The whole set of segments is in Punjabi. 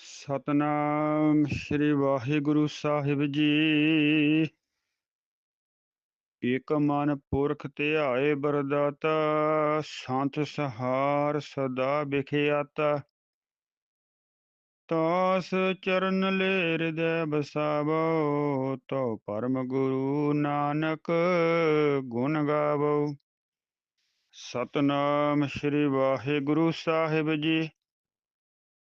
ਸਤਨਾਮ ਸ੍ਰੀ ਵਾਹਿਗੁਰੂ ਸਾਹਿਬ ਜੀ। ਇਕ ਮਨ ਪੁਰਖ ਧਿਆਏ ਬਰਦਾਤਾ, ਸੰਤ ਸਹਾਰ ਸਦਾ ਵਿਖਿਆਤਾ। ਤਾਸ ਚਰਨ ਲੈ ਹਿਰਦੈ ਬਸਾਵੋ ਤੋ ਪਰਮ ਗੁਰੂ ਨਾਨਕ ਗੁਣ ਗਾਵੋ। ਸਤਨਾਮ ਸ੍ਰੀ ਵਾਹਿਗੁਰੂ ਸਾਹਿਬ ਜੀ।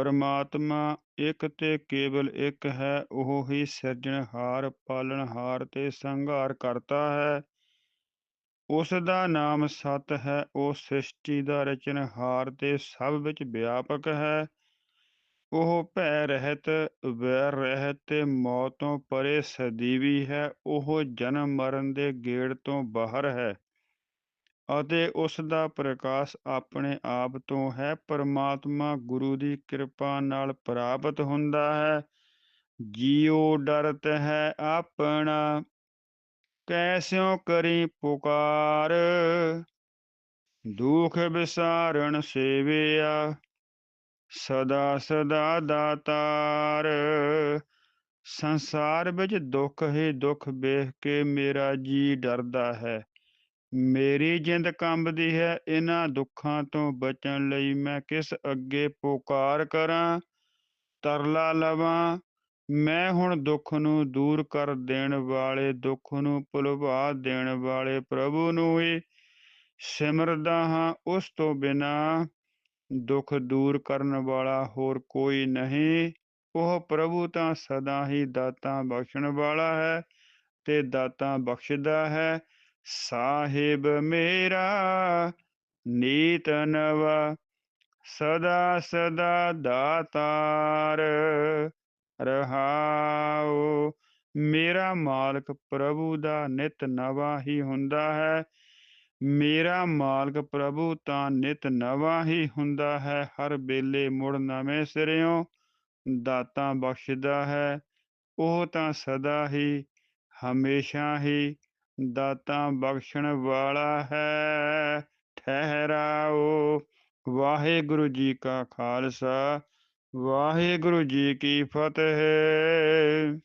ਪਰਮਾਤਮਾ ਇੱਕ ਤੇ ਕੇਵਲ ਇੱਕ ਹੈ, ਉਹ ਹੀ ਸਿਰਜਣਹਾਰ ਪਾਲਣਹਾਰ ਤੇ ਸੰਘਾਰ ਕਰਤਾ ਹੈ। ਉਸ ਦਾ ਨਾਮ ਸਤ ਹੈ, ਉਹ ਸ੍ਰਿਸ਼ਟੀ ਦਾ ਰਚਨਹਾਰ ਤੇ ਸਭ ਵਿੱਚ ਵਿਆਪਕ ਹੈ। ਉਹ ਭੈ ਰਹਿਤ, ਵੈਰ ਰਹਿਤ ਤੇ ਮੌਤ ਤੋਂ ਪਰੇ ਸਦੀਵੀ ਹੈ, ਉਹ ਜਨਮ ਮਰਨ ਦੇ ਗੇੜ ਤੋਂ ਬਾਹਰ ਹੈ। ਅਤੇ ਉਸ ਦਾ ਪ੍ਰਕਾਸ਼ ਆਪਣੇ ਆਪ ਤੋਂ ਹੈ। ਪਰਮਾਤਮਾ ਗੁਰੂ ਦੀ ਕਿਰਪਾ ਨਾਲ ਪ੍ਰਾਪਤ ਹੁੰਦਾ ਹੈ। ਜੀਉ ਡਰਤ ਹੈ ਆਪਣਾ, ਕੈਸਿਓ ਕਰੀ ਪੁਕਾਰ। ਦੁਖ ਵਿਸਾਰਣ ਸੇਵਿਆ, ਸਦਾ ਸਦਾ ਦਾਤਾਰ। ਸੰਸਾਰ ਵਿੱਚ ਦੁੱਖ ਹੀ ਦੁੱਖ ਵੇਖ ਕੇ ਮੇਰਾ ਜੀ ਡਰਦਾ ਹੈ। ਮੇਰੀ ਜਿੰਦ ਕੰਬਦੀ ਹੈ ਇਹਨਾਂ ਦੁੱਖਾਂ ਤੋਂ ਬਚਣ ਲਈ ਮੈਂ ਕਿਸ ਅੱਗੇ ਪੁਕਾਰ ਕਰਾਂ? ਤਰਲਾ ਲਵਾਂ, ਮੈਂ ਹੁਣ ਦੁੱਖ ਨੂੰ ਦੂਰ ਕਰ ਦੇਣ ਵਾਲੇ, ਦੁੱਖ ਨੂੰ ਭੁਲਵਾ ਦੇਣ ਵਾਲੇ ਪ੍ਰਭੂ ਨੂੰ ਹੀ ਸਿਮਰਦਾ ਹਾਂ। ਉਸ ਤੋਂ ਬਿਨਾ ਦੁੱਖ ਦੂਰ ਕਰਨ ਵਾਲਾ ਹੋਰ ਕੋਈ ਨਹੀਂ। ਉਹ ਪ੍ਰਭੂ ਤਾਂ ਸਦਾ ਹੀ ਦਾਤਾਂ ਬਖਸ਼ਣ ਵਾਲਾ ਹੈ ਤੇ ਦਾਤਾਂ ਬਖਸ਼ਦਾ ਹੈ। ਸਾਹਿਬ ਮੇਰਾ ਨੀਤ ਨਵਾ, ਸਦਾ ਸਦਾ ਦਾਤਾਰ ਰਹਾਉ। ਮੇਰਾ ਮਾਲਕ ਪ੍ਰਭੂ ਦਾ ਨਿਤ ਨਵਾਂ ਹੀ ਹੁੰਦਾ ਹੈ। ਮੇਰਾ ਮਾਲਕ ਪ੍ਰਭੂ ਤਾਂ ਨਿਤ ਨਵਾਂ ਹੀ ਹੁੰਦਾ ਹੈ। ਹਰ ਵੇਲੇ ਮੁੜ ਨਵੇਂ ਸਿਰਿਓਂ ਦਾਤਾਂ ਬਖਸ਼ਦਾ ਹੈ। ਉਹ ਤਾਂ ਸਦਾ ਹੀ, ਹਮੇਸ਼ਾ ਹੀ ਦਾਤਾ ਬਖਸ਼ਣ ਵਾਲਾ ਹੈ ਠਹਿਰਾਓ। ਵਾਹਿਗੁਰੂ ਜੀ ਕਾ ਖਾਲਸਾ ਵਾਹਿਗੁਰੂ ਜੀ ਕੀ ਫਤਿਹ।